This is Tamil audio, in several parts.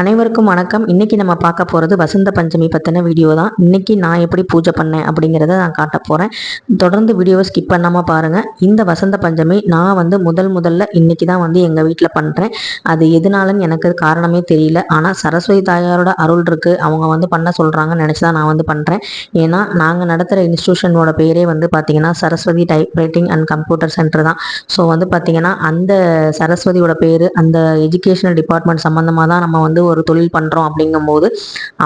அனைவருக்கும் வணக்கம். இன்னைக்கு நம்ம பார்க்க போகிறது வசந்த பஞ்சமி பற்றின வீடியோ தான். இன்னைக்கு நான் எப்படி பூஜை பண்ணேன் அப்படிங்கிறத நான் காட்ட போகிறேன் தொடர்ந்து வீடியோவை ஸ்கிப் பண்ணாமல் பாருங்கள் இந்த வசந்த பஞ்சமி நான் வந்து முதல் முதல்ல இன்னைக்கு தான் வந்து எங்கள் வீட்டில் பண்ணுறேன் அது எதனாலன்னு எனக்கு காரணமே தெரியல. ஆனால் சரஸ்வதி தாயாரோட அருள் இருக்குது அவங்க வந்து பண்ண சொல்கிறாங்கன்னு நினச்சி தான் நான் வந்து பண்ணுறேன் ஏன்னா நாங்கள் நடத்துகிற இன்ஸ்டியூஷனோட பேரே வந்து பார்த்திங்கன்னா Saraswati type writing and computer centre தான். ஸோ வந்து பார்த்திங்கன்னா அந்த சரஸ்வதியோட பேர் அந்த எஜுகேஷனல் டிபார்ட்மெண்ட் சம்மந்தமாக தான் நம்ம வந்து ஒரு தொழில் பண்ணுறோம் அப்படிங்கும்போது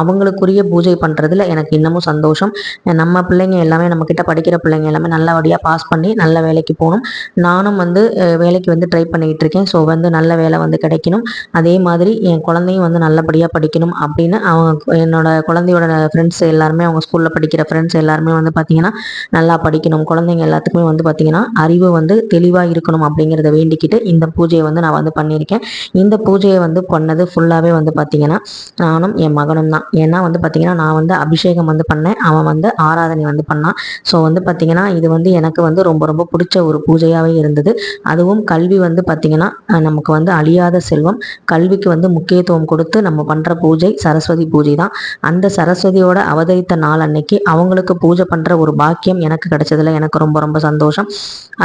அவங்களுக்குரிய பூஜை பண்ணுறதுல எனக்கு இன்னமும் சந்தோஷம். நம்ம பிள்ளைங்க எல்லாமே நம்மக்கிட்ட படிக்கிற பிள்ளைங்க எல்லாமே நல்லபடியாக பாஸ் பண்ணி நல்ல வேலைக்கு போகணும். நானும் வந்து வேலைக்கு வந்து ட்ரை பண்ணிக்கிட்டு இருக்கேன். ஸோ வந்து நல்ல வேலை வந்து கிடைக்கணும். அதே மாதிரி என் குழந்தையும் வந்து நல்லபடியாக படிக்கணும் அப்படின்னு அவங்க என்னோட குழந்தையோட ஃப்ரெண்ட்ஸ் எல்லாருமே அவங்க ஸ்கூலில் படிக்கிற ஃப்ரெண்ட்ஸ் எல்லாருமே வந்து பார்த்திங்கன்னா நல்லா படிக்கணும். குழந்தைங்க எல்லாத்துக்குமே வந்து பார்த்திங்கன்னா அறிவு வந்து தெளிவாக இருக்கணும் அப்படிங்கிறத வேண்டிக்கிட்டு இந்த பூஜையை வந்து நான் வந்து பண்ணியிருக்கேன். இந்த பூஜையை வந்து பண்ணது ஃபுல்லாகவே வந்து வந்து பார்த்தீங்கன்னா நானும் என் மகனும் தான். ஏன்னா வந்து பார்த்தீங்கன்னா நான் வந்து அபிஷேகம் வந்து பண்ணேன். அவன் வந்து ஆராதனை வந்து பண்ணான். ஸோ வந்து பார்த்தீங்கன்னா இது வந்து எனக்கு வந்து ரொம்ப ரொம்ப பிடிச்ச ஒரு பூஜையாகவே இருந்தது. அதுவும் கல்வி வந்து பார்த்தீங்கன்னா நமக்கு வந்து அழியாத செல்வம். கல்விக்கு வந்து முக்கியத்துவம் கொடுத்து நம்ம பண்ணுற பூஜை சரஸ்வதி பூஜை தான். அந்த சரஸ்வதியோட அவதரித்த நாள் அன்னைக்கு அவங்களுக்கு பூஜை பண்ணுற ஒரு பாக்கியம் எனக்கு கிடைச்சதுல எனக்கு ரொம்ப ரொம்ப சந்தோஷம்.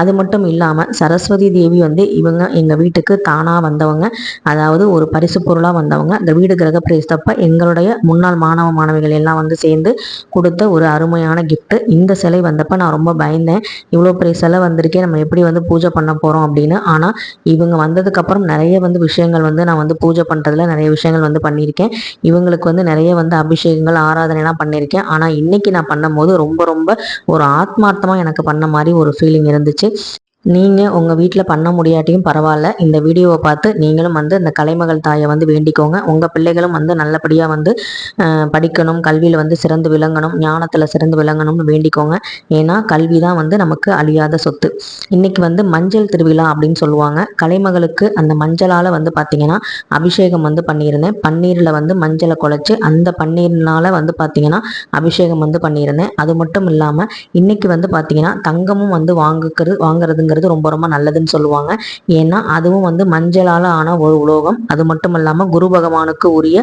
அது மட்டும் இல்லாமல் சரஸ்வதி தேவி வந்து இவங்க எங்கள் வீட்டுக்கு தானாக வந்தவங்க. அதாவது ஒரு பரிசு பொருளாக வந்தவங்க. அந்த வீடு கிரக எங்களுடைய முன்னாள் மாணவ மாணவிகள் எல்லாம் வந்து சேர்ந்து கொடுத்த ஒரு அருமையான கிஃப்ட்டு இந்த சிலை வந்தப்ப நான் ரொம்ப பயந்தேன். இவ்வளோ பெரிய சிலை வந்திருக்கே நம்ம எப்படி வந்து பூஜை பண்ண போகிறோம் அப்படின்னு. ஆனால் இவங்க வந்ததுக்கப்புறம் நிறைய வந்து விஷயங்கள் வந்து நான் வந்து பூஜை பண்ணுறதுல நிறைய விஷயங்கள் வந்து பண்ணியிருக்கேன். இவங்களுக்கு வந்து நிறைய வந்து அபிஷேகங்கள் ஆராதனைலாம் பண்ணியிருக்கேன். ஆனால் இன்னைக்கு நான் பண்ணும்போது ரொம்ப ரொம்ப ஒரு ஆத்மார்த்தமாக எனக்கு பண்ண மாதிரி ஒரு ஃபீலிங் இருந்துச்சு. நீங்கள் உங்கள் வீட்டில் பண்ண முடியாட்டியும் பரவாயில்ல இந்த வீடியோவை பார்த்து நீங்களும் வந்து இந்த கலைமகள் தாயை வந்து வேண்டிக்கோங்க. உங்கள் பிள்ளைகளும் வந்து நல்லபடியாக வந்து படிக்கணும் கல்வியில் வந்து சிறந்து விளங்கணும் ஞானத்தில் சிறந்து விளங்கணும்னு வேண்டிக்கோங்க. ஏன்னா கல்வி தான் வந்து நமக்கு அழியாத சொத்து. இன்றைக்கி வந்து மஞ்சள் திருவிழா அப்படின்னு சொல்லுவாங்க. கலைமகளுக்கு அந்த மஞ்சளால் வந்து பார்த்திங்கன்னா அபிஷேகம் வந்து பண்ணியிருந்தேன். பன்னீரில் வந்து மஞ்சளை குழச்சி அந்த பன்னீர்னால் வந்து பார்த்திங்கன்னா அபிஷேகம் வந்து பண்ணியிருந்தேன். அது மட்டும் இல்லாமல் இன்றைக்கி வந்து பார்த்திங்கன்னா தங்கமும் வந்து வாங்குக்கிறது வாங்குறது அப்படிங்கிறது ரொம்ப ரொம்ப நல்லதுன்னு சொல்லுவாங்க. ஏன்னா அதுவும் வந்து மஞ்சளால் ஆன ஒரு உலோகம். அது மட்டும் இல்லாமல் குரு பகவானுக்கு உரிய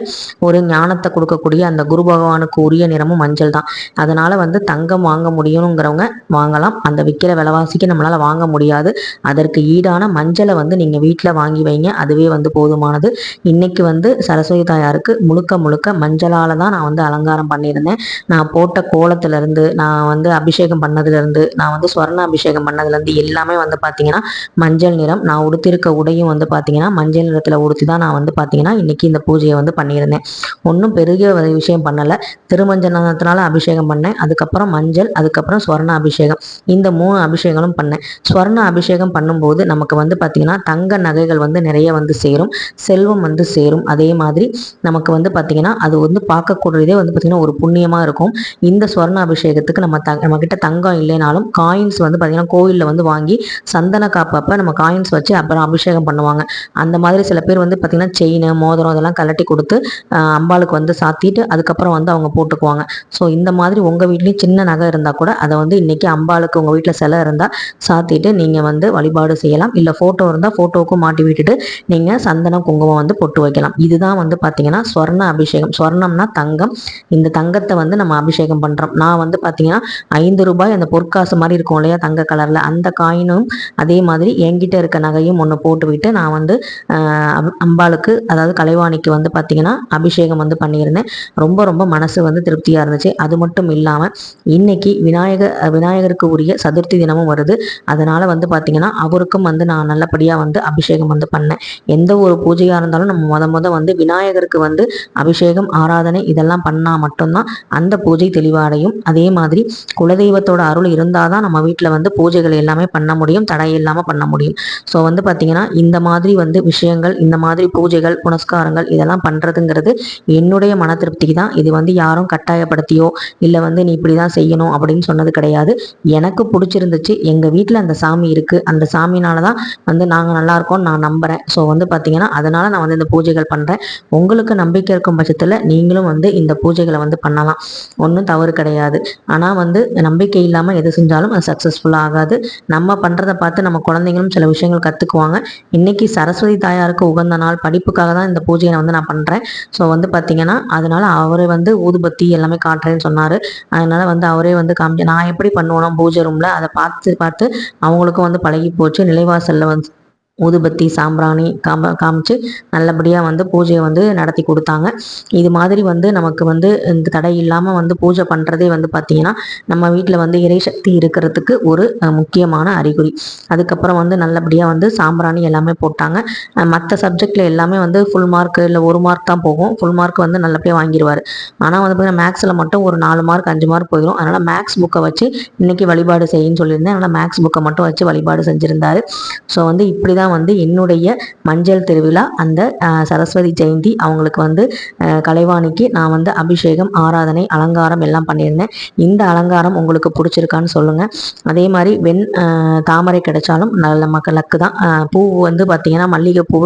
ஒரு ஞானத்தை கொடுக்கக்கூடிய அந்த குரு பகவானுக்கு உரிய நிறமும் மஞ்சள் தான். அதனால வந்து தங்கம் வாங்க முடியணுங்கிறவங்க வாங்கலாம். அந்த விற்கிற விலைவாசிக்கு நம்மளால் வாங்க முடியாது. அதற்கு ஈடான மஞ்சளை வந்து நீங்கள் வீட்டில் வாங்கி வைங்க. அதுவே வந்து போதுமானது. இன்னைக்கு வந்து சரஸ்வதி தாயாருக்கு முழுக்க முழுக்க மஞ்சளால் தான் நான் வந்து அலங்காரம் பண்ணியிருந்தேன். நான் போட்ட கோலத்திலேருந்து நான் வந்து அபிஷேகம் பண்ணதுலேருந்து நான் வந்து ஸ்வர்ண அபிஷேகம் பண்ணதுலேருந்து எல்லாமே வந்து பார்த்தீங்கன்னா மஞ்சள் நிறம். நான் உடுத்திருக்க உடையும் வந்து பார்த்தீங்கன்னா மஞ்சள் நிறத்தில் உடுத்தி தான் நான் வந்து பார்த்தீங்கன்னா இன்றைக்கி இந்த பூஜையை வந்து பண்ணியிருந்தேன். ஒன்றும் பெரிய விஷயம் பண்ணலை. திருமஞ்சனத்தினால அபிஷேகம் பண்ணேன். அதுக்கப்புறம் மஞ்சள் அதுக்கப்புறம் ஸ்வர்ண அபிஷேகம். இந்த மூணு அபிஷேகங்களும் பண்ணேன். ஸ்வர்ண அபிஷேகம் பண்ணும்போது நமக்கு வந்து பார்த்தீங்கன்னா தங்க நகைகள் வந்து நிறைய வந்து சேரும். செல்வம் வந்து சேரும். அதே மாதிரி நமக்கு வந்து பார்த்தீங்கன்னா அது வந்து பார்க்கக்கூடியதே வந்து பார்த்தீங்கன்னா ஒரு புண்ணியமாக இருக்கும். இந்த ஸ்வர்ண அபிஷேகத்துக்கு நம்ம த நம்மக்கிட்ட தங்கம் இல்லைனாலும் காயின்ஸ் வந்து பார்த்தீங்கன்னா கோயிலில் வந்து வாங்கி சந்தன காப்பப்போ நம்ம காயின்ஸ் வச்சு அப்புறம் அபிஷேகம் பண்ணுவாங்க. அந்த மாதிரி சில பேர் வந்து பார்த்திங்கன்னா செயின் மோதிரம் இதெல்லாம் கலட்டி கொடுத்து அம்பாளுக்கு வந்து சாத்திட்டு அதுக்கப்புறம் வந்து அவங்க போட்டுக்குவாங்க. ஸோ இந்த மாதிரி உங்கள் வீட்லேயும் சின்ன நகை இருந்தால் கூட அதை வந்து இன்றைக்கி அம்பாளுக்கு உங்கள் வீட்டில் சிலை இருந்தால் சாத்திட்டு நீங்கள் வந்து வழிபாடு செய்யலாம். இல்லை ஃபோட்டோ இருந்தால் ஃபோட்டோவுக்கும் மாட்டி விட்டுட்டு நீங்கள் சந்தனம் குங்குமம் வந்து பொட்டு வைக்கலாம். இதுதான் வந்து பார்த்தீங்கன்னா ஸ்வர்ண அபிஷேகம். ஸ்வர்ணம்னா தங்கம். இந்த தங்கத்தை வந்து நம்ம அபிஷேகம் பண்ணுறோம் நான் வந்து பார்த்தீங்கன்னா ஐந்து ரூபாய் அந்த பொற்காசு மாதிரி இருக்கும் இல்லையா தங்க கலரில் அந்த காயினும் நகையும் அதே மாதிரி என்கிட்ட இருக்க நகையும் ஒன்று போட்டுவிட்டு நான் வந்து அம்பாளுக்கு அதாவது கலைவாணிக்கு வந்து பார்த்திங்கன்னா அபிஷேகம் வந்து பண்ணியிருந்தேன். ரொம்ப ரொம்ப மனசு வந்து திருப்தியாக இருந்துச்சு. அது மட்டும் இல்லாமல் இன்னைக்கு விநாயகர் விநாயகருக்கு உரிய சதுர்த்தி தினமும் வருது. அதனால் வந்து பார்த்திங்கன்னா அவருக்கும் வந்து நான் நல்லபடியாக வந்து அபிஷேகம் வந்து பண்ணேன். எந்த ஒரு பூஜையாக இருந்தாலும் நம்ம முத முத வந்து விநாயகருக்கு வந்து அபிஷேகம் ஆராதனை இதெல்லாம் பண்ணால் மட்டும்தான் அந்த பூஜை தெளிவடையும். அதே மாதிரி குலதெய்வத்தோட அருள் இருந்தால் தான் நம்ம வீட்டில் வந்து பூஜைகள் எல்லாமே பண்ண முடியும். முடியும் தடை இல்லாமல் பண்ண முடியும். ஸோ வந்து பார்த்தீங்கன்னா இந்த மாதிரி வந்து விஷயங்கள் இந்த மாதிரி பூஜைகள் புனஸ்காரங்கள் இதெல்லாம் பண்ணுறதுங்கிறது என்னுடைய மன திருப்திக்கு தான் இது வந்து யாரும் கட்டாயப்படுத்தியோ இல்லை வந்து நீ இப்படி தான் செய்யணும் அப்படின்னு சொன்னது கிடையாது. எனக்கு பிடிச்சிருந்துச்சு எங்கள் வீட்டில் அந்த சாமி இருக்குது அந்த சாமினால தான் வந்து நாங்கள் நல்லா இருக்கோம்னு நான் நம்புகிறேன் ஸோ வந்து பார்த்தீங்கன்னா அதனால் நான் வந்து இந்த பூஜைகள் பண்ணுறேன் உங்களுக்கு நம்பிக்கை இருக்கும் பட்சத்தில் நீங்களும் வந்து இந்த பூஜைகளை வந்து பண்ணலாம். ஒன்றும் தவறு கிடையாது. ஆனால் வந்து நம்பிக்கை இல்லாமல் எது செஞ்சாலும் அது சக்ஸஸ்ஃபுல்லாக ஆகாது. நம்ம பண்ண பண்ணுறதை பார்த்து நம்ம குழந்தைங்களும் சில விஷயங்கள் கற்றுக்குவாங்க இன்றைக்கி சரஸ்வதி தாயாருக்கு உகந்த நாள். படிப்புக்காக தான் இந்த பூஜையை வந்து நான் பண்ணுறேன் ஸோ வந்து பார்த்திங்கன்னா அதனால் அவரே வந்து ஊதுபத்தி எல்லாமே காட்டுறேன்னு சொன்னார். அதனால் வந்து அவரே வந்து காமிச்சு நான் எப்படி பண்ணுவேனோ பூஜை ரூமில் அதை பார்த்து பார்த்து அவங்களுக்கும் வந்து பழகி போச்சு. நிலைவாசலில் வந்து ஊதுபத்தி சாம்பிராணி காம காமிச்சு நல்லபடியாக வந்து பூஜையை வந்து நடத்தி கொடுத்தாங்க. இது மாதிரி வந்து நமக்கு வந்து இந்த தடை இல்லாமல் வந்து பூஜை பண்ணுறதே வந்து பார்த்திங்கன்னா நம்ம வீட்டில் வந்து இறை சக்தி இருக்கிறதுக்கு ஒரு முக்கியமான அறிகுறி. அதுக்கப்புறம் வந்து நல்லபடியாக வந்து சாம்பிராணி எல்லாமே போட்டாங்க. மற்ற சப்ஜெக்டில் எல்லாமே வந்து ஃபுல் மார்க் இல்லை ஒரு மார்க் தான் போகும். ஃபுல் மார்க் வந்து நல்லபடியாக வாங்கிடுவார் ஆனால் வந்து பார்த்திங்கன்னா மேக்ஸில் மட்டும் ஒரு நாலு மார்க் அஞ்சு மார்க் போயிடும் அதனால் மேக்ஸ் புக்கை வச்சு இன்றைக்கி வழிபாடு செய்யுன்னு சொல்லியிருந்தேன். அதனால் மேக்ஸ் புக்கை மட்டும் வச்சு வழிபாடு செஞ்சுருந்தார். ஸோ வந்து இப்படி தான் தான் வந்து என்னுடைய மஞ்சள் திருவிழா. அந்த சரஸ்வதி ஜெயந்தி அவங்களுக்கு வந்து கலைவாணிக்கு நான் வந்து அபிஷேகம் ஆராதனை அலங்காரம் எல்லாம் பண்ணியிருந்தேன். இந்த அலங்காரம் உங்களுக்கு பிடிச்சிருக்கான்னு சொல்லுங்கள் அதே மாதிரி வெண் தாமரை கிடைச்சாலும் நல்ல மக்களுக்கு தான். பூ வந்து பார்த்திங்கன்னா மல்லிகைப்பூ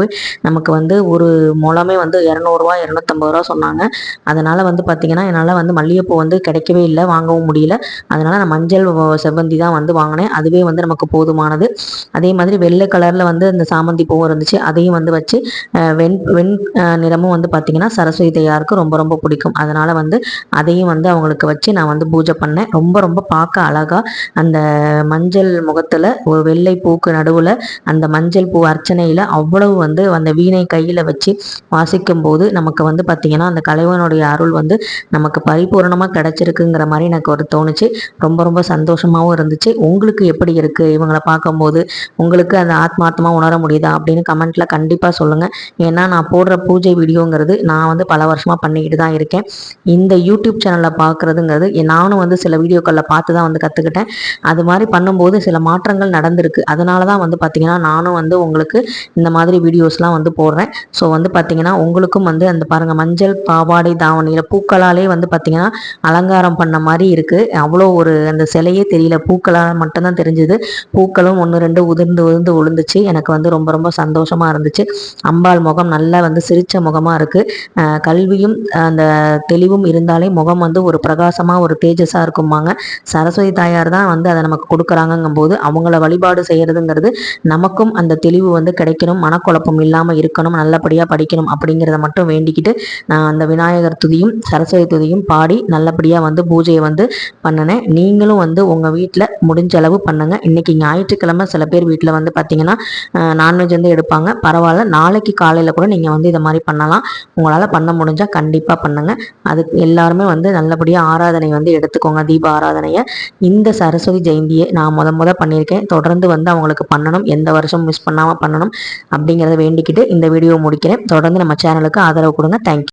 நமக்கு வந்து ஒரு முளமே வந்து இரநூறுவா இரநூத்தம்பது ரூபா சொன்னாங்க. அதனால் வந்து பார்த்திங்கன்னா என்னால் வந்து மல்லிகைப்பூ வந்து கிடைக்கவே இல்லை வாங்கவும் முடியல. அதனால் நான் மஞ்சள் செவ்வந்தி தான் வந்து வாங்கினேன். அதுவே வந்து நமக்கு போதுமானது. அதே மாதிரி வெள்ளை கலரில் வந்து இந்த சாமந்தி பூவும் இருந்துச்சு அதையும் வந்து வச்சு வெண் வெண் நிறமும் வந்து பார்த்திங்கன்னா சரஸ்வதி தையாருக்கு ரொம்ப ரொம்ப பிடிக்கும். அதனால் வந்து அதையும் வந்து அவங்களுக்கு வச்சு நான் வந்து பூஜை பண்ணேன். ரொம்ப ரொம்ப பார்க்க அழகாக அந்த மஞ்சள் முகத்தில் ஒரு வெள்ளை பூக்கு நடுவில் அந்த மஞ்சள் பூ அர்ச்சனையில் அவ்வளவு வந்து அந்த வீணை கையில் வச்சு வாசிக்கும் போது நமக்கு வந்து பார்த்திங்கன்னா அந்த கலைவனுடைய அருள் வந்து நமக்கு பரிபூர்ணமாக கிடச்சிருக்குங்கிற மாதிரி எனக்கு ஒரு தோணுச்சு. ரொம்ப ரொம்ப சந்தோஷமாகவும் இருந்துச்சு. உங்களுக்கு எப்படி இருக்குது இவங்களை பார்க்கும்போது உங்களுக்கு அந்த ஆத்மார்த்தமாக உணர முடியுதா அப்படின்னு கமெண்ட்ல கண்டிப்பாக சொல்லுங்கள் ஏன்னா நான் போடுற பூஜை வீடியோங்கிறது நான் வந்து பல வருஷமாக பண்ணிக்கிட்டு தான் இருக்கேன். இந்த யூடியூப் சேனலில் பார்க்குறதுங்கிறது நானும் வந்து சில வீடியோக்களில் பார்த்து தான் வந்து கற்றுக்கிட்டேன் அது மாதிரி பண்ணும்போது சில மாற்றங்கள் நடந்திருக்கு. அதனால தான் வந்து பார்த்திங்கன்னா நானும் வந்து உங்களுக்கு இந்த மாதிரி வீடியோஸ்லாம் வந்து போடுறேன். ஸோ வந்து பார்த்திங்கன்னா உங்களுக்கும் வந்து அந்த பாருங்கள் மஞ்சள் பாவாடை தாவணியில் பூக்களாலே வந்து பார்த்திங்கன்னா அலங்காரம் பண்ண மாதிரி இருக்குது அவ்வளோ ஒரு அந்த சிலையே தெரியல. பூக்களால் மட்டும்தான் தெரிஞ்சுது. பூக்களும் ஒன்று ரெண்டு உதிர்ந்து உதிர்ந்து விழுந்துச்சு. எனக்கு வந்து ரொம்ப ரொம்ப சந்தோஷமாக இருந்துச்சு. அம்பாள் முகம் நல்லா வந்து சிரித்த முகமாக இருக்குது கல்வியும் அந்த தெளிவும் இருந்தாலே முகம் வந்து ஒரு பிரகாசமாக ஒரு தேஜஸாக இருக்கும்பாங்க. சரஸ்வதி தாயார் தான் வந்து அதை நமக்கு கொடுக்குறாங்கங்கும் போது அவங்கள வழிபாடு செய்கிறதுங்கிறது நமக்கும் அந்த தெளிவு வந்து கிடைக்கணும். மனக்குழப்பம் இல்லாமல் இருக்கணும். நல்லபடியாக படிக்கணும் அப்படிங்கிறத மட்டும் வேண்டிக்கிட்டு நான் அந்த விநாயகர் துதியும் சரஸ்வதி துதியும் பாடி நல்லபடியாக வந்து பூஜையை வந்து பண்ணினேன். நீங்களும் வந்து உங்கள் வீட்டில் முடிஞ்ச அளவு பண்ணுங்கள் இன்றைக்கி ஞாயிற்றுக்கிழமை சில பேர் வீட்டில் வந்து பார்த்திங்கன்னா நான்வெஜ் வந்து எடுப்பாங்க. பரவாயில்ல. நாளைக்கு காலையில் கூட நீங்கள் வந்து இதை மாதிரி பண்ணலாம். உங்களால் பண்ண முடிஞ்சால் கண்டிப்பாக பண்ணுங்கள் அதுக்கு எல்லாருமே வந்து நல்லபடியாக ஆராதனை வந்து எடுத்துக்கோங்க. தீப ஆராதனையை. இந்த சரஸ்வதி ஜெயந்தியை நான் முத முத பண்ணியிருக்கேன். தொடர்ந்து வந்து அவங்களுக்கு பண்ணணும். எந்த வருஷம் மிஸ் பண்ணாமல் பண்ணணும் அப்படிங்கிறத வேண்டிக்கிட்டு இந்த வீடியோ முடிக்கிறேன். தொடர்ந்து நம்ம சேனலுக்கு ஆதரவு கொடுங்க. தேங்க்யூ